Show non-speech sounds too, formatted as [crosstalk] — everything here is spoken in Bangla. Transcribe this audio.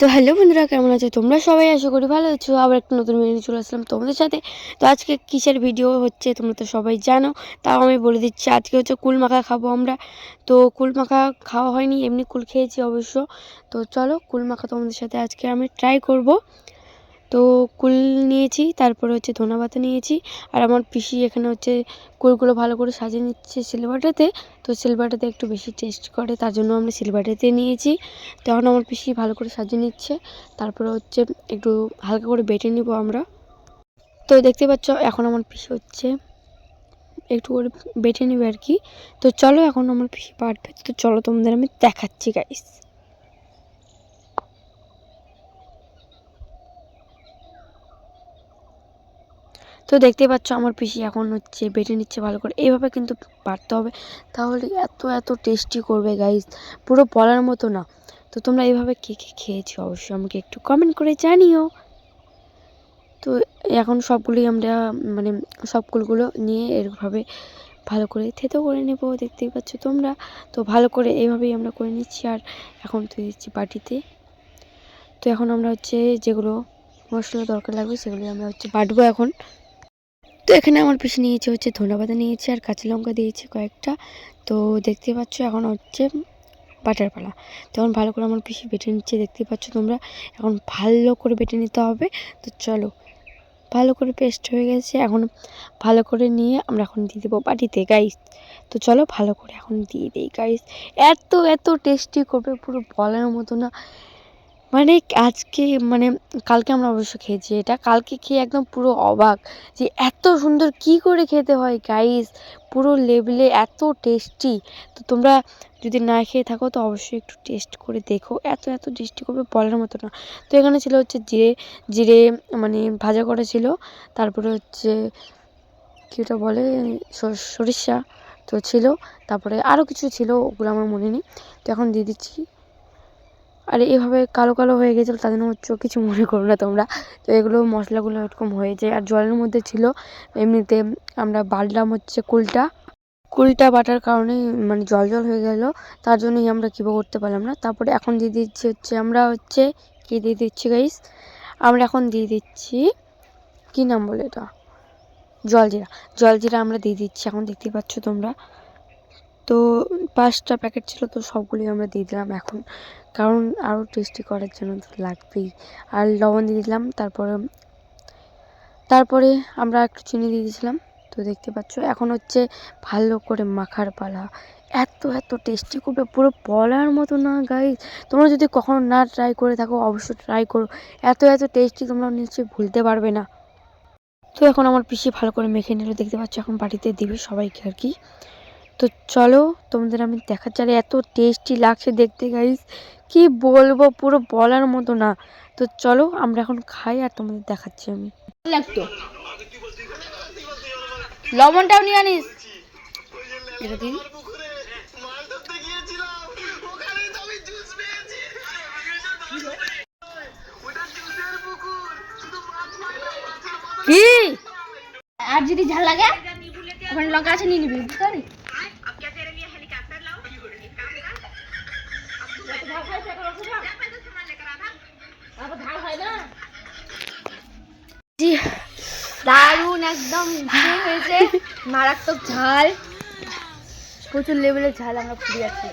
তো হ্যালো বন্ধুরা, কেমন আছে? তোমরা সবাই আশা করি ভালো আছো। আবার একটা নতুন ভিডিও চলে আসলাম তোমাদের সাথে। তো আজকে কিসের ভিডিও হচ্ছে তোমরা তো সবাই জানো, তাও আমি বলে দিচ্ছি, আজকে হচ্ছে কুল মাখা খাব আমরা। তো কুল মাখা খাওয়া হয়নি, এমনি কুল খেয়েছি অবশ্য। তো চলো কুল মাখা তোমাদের সাথে আজকে আমি ট্রাই করব। তো কুল নিয়েছি, তারপরে হচ্ছে ধনেপাতা নিয়েছি। আর আমার পিসি এখানে হচ্ছে কুলগুলো ভালো করে সাজিয়ে নিচ্ছে সিলভারটাতে তো সিলভারটাতে একটু বেশি টেস্ট করে, তার জন্য আমরা সিলভারটাতে নিয়েছি। তো এখন আমার পিসি ভালো করে সাজিয়ে নিচ্ছে। তারপরে হচ্ছে একটু হালকা করে বেটে নিব আমরা। তো দেখতে পাচ্ছ, এখন আমার পিসি হচ্ছে একটু করে বেটে নিবে আর কি। তো চলো, এখন আমার পিসি পারবে। তো চলো তোমাদের আমি দেখাচ্ছি গাইস তো দেখতে পাচ্ছ আমার পিসি এখন হচ্ছে বেটে নিচ্ছে ভালো করে। এইভাবে কিন্তু পারতে হবে। তাহলে এত এত টেস্টি করবে গাইস পুরো বলার মতো না। তো তোমরা এইভাবে কে কে খেয়েছো? অবশ্যই আমাকে একটু কমেন্ট করে জানিও। তো এখন সবগুলি আমরা মানে সবগুলোগুলো নিয়ে এরভাবে ভালো করে থেতো করে নেব, দেখতেই পাচ্ছ তোমরা। তো ভালো করে এইভাবেই আমরা করে নিচ্ছি আর এখন তুই দিচ্ছি বাটিতে। তো এখন আমরা হচ্ছে যেগুলো মশলা দরকার লাগবে সেগুলো আমরা হচ্ছে বাটবো এখন। তো এখানে আমার পিসি নিয়েছে হচ্ছে ধনেপাতা নিয়েছে আর কাঁচা লঙ্কা দিয়েছে কয়েকটা। তো দেখতে পাচ্ছ এখন হচ্ছে বাটার পালা। তখন ভালো করে আমার পিসি বেটে নিচ্ছে, দেখতে পাচ্ছ তোমরা? এখন ভালো করে বেটে নিতে হবে। তো চলো, ভালো করে পেস্ট হয়ে গেছে। এখন ভালো করে নিয়ে আমরা এখন দিয়ে দেবো বাটিতে গাইস তো চলো, ভালো করে এখন দিয়ে দিই গাইস এত এত টেস্টি করবে, পুরো বলার মতো না। মানে আজকে মানে কালকে আমরা অবশ্য খেয়েছি এটা। কালকে খেয়ে একদম পুরো অবাক যে এত সুন্দর কি করে খেতে হয় গাইস পুরো লেভেলে এত টেস্টি তো তোমরা যদি না খেয়ে থাকো তো অবশ্যই একটু টেস্ট করে দেখো। এত এত টেস্টি করবে বলার মতো না। তো এখানে ছিল হচ্ছে জিরে জিরে মানে ভাজা করা ছিল। তারপরে হচ্ছে কী ওটা বলে? সর- সরিষা তো ছিল। তারপরে আরও কিছু ছিল, ওগুলো আমার মনে নেই। তো এখন দিয়ে দিচ্ছি। আর এভাবে কালো কালো হয়ে গেছিল তাদের হচ্ছে কিছু মনে করো না তোমরা। তো এগুলো মশলাগুলো এরকম হয়ে যায় আর জলের মধ্যে ছিল এমনিতে আমরা বাড়লাম হচ্ছে কুলটা। কুলটা বাটার কারণে মানে জল জল হয়ে গেল, তার জন্যই আমরা কী করতে পারলাম না। তারপরে এখন দিয়ে দিচ্ছি হচ্ছে আমরা হচ্ছে কী দিয়ে দিচ্ছি গাইস আমরা এখন দিয়ে দিচ্ছি, কী নাম বলে এটা? জলজিরা। জলজিরা আমরা দিয়ে দিচ্ছি, এখন দেখতে পাচ্ছ তোমরা। তো পাঁচটা প্যাকেট ছিল, তো সবগুলি আমরা দিয়ে দিলাম এখন। কারণ আরও টেস্টি করার জন্য তো লাগবেই। আর লবণ দিয়ে দিলাম, তারপরে তারপরে আমরা একটু চিনি দিয়ে দিয়েছিলাম, তো দেখতে পাচ্ছ, এখন হচ্ছে ভালো করে মাখার পালা। এত এত টেস্টি করবে, পুরো বলার মতো না গাই তোমরা যদি কখনো না ট্রাই করে থাকো, অবশ্যই ট্রাই করো। এত এত টেস্টি তোমরা নিশ্চয়ই ভুলতে পারবে না। তো এখন আমার পিসি ভালো করে মেখে নিল, দেখতে পাচ্ছ, এখন বাড়িতে দিবে সবাইকে আর কি। তো চলো, তোমাদের আমি দেখাচ্ছি। আর, এত টেস্টি লাগছে দেখতে গাইস কি বলব, পুরো বলার মতো না। তো চলো, আমরা এখন খাই আর তোমাদের দেখাচ্ছি আমি। লাগতো। লবণটাও নিয়ে আনিস। কি? আর যদি ঝাল লাগে, ওখানে লঙ্কা আছে, নিয়ে নিবি, বুঝতে পারি মিষ্টি দারুণ একদম হয়েছে। [laughs] মারাত্মক ঝাল। প্রচুর লেভেলের ঝাল আমরা ফুরিয়ে যাচ্ছি।